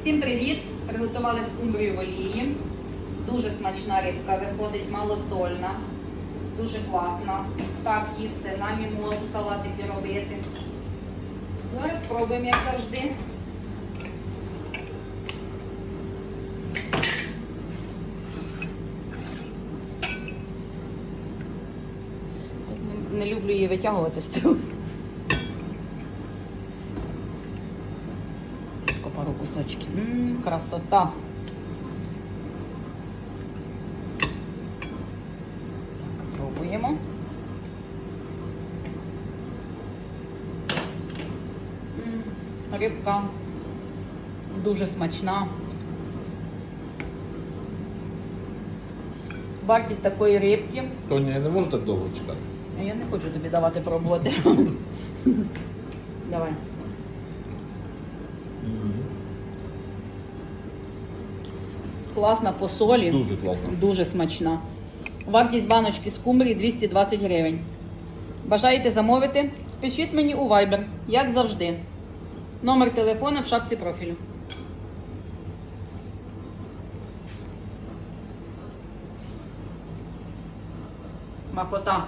Всім привіт! Приготували скумбрію в олії. Дуже смачна рибка, виходить малосольна, дуже класна. Так їсти на мімозу, салатики робити. Зараз спробуємо, як завжди. Не люблю її витягувати з цього. Тільки пару кусочків. М, красота. Так, пробуємо. М, Рибка дуже смачна. Вартість такої рибки. Тоня, я не можу так довго чекати. Я не хочу тобі давати пробувати. Давай. Класна по солі. Дуже класно. Дуже смачна. Вартість баночки скумбрії 220 гривень. Бажаєте замовити? Пишіть мені у Viber, як завжди. Номер телефона в шапці профілю. Смакота.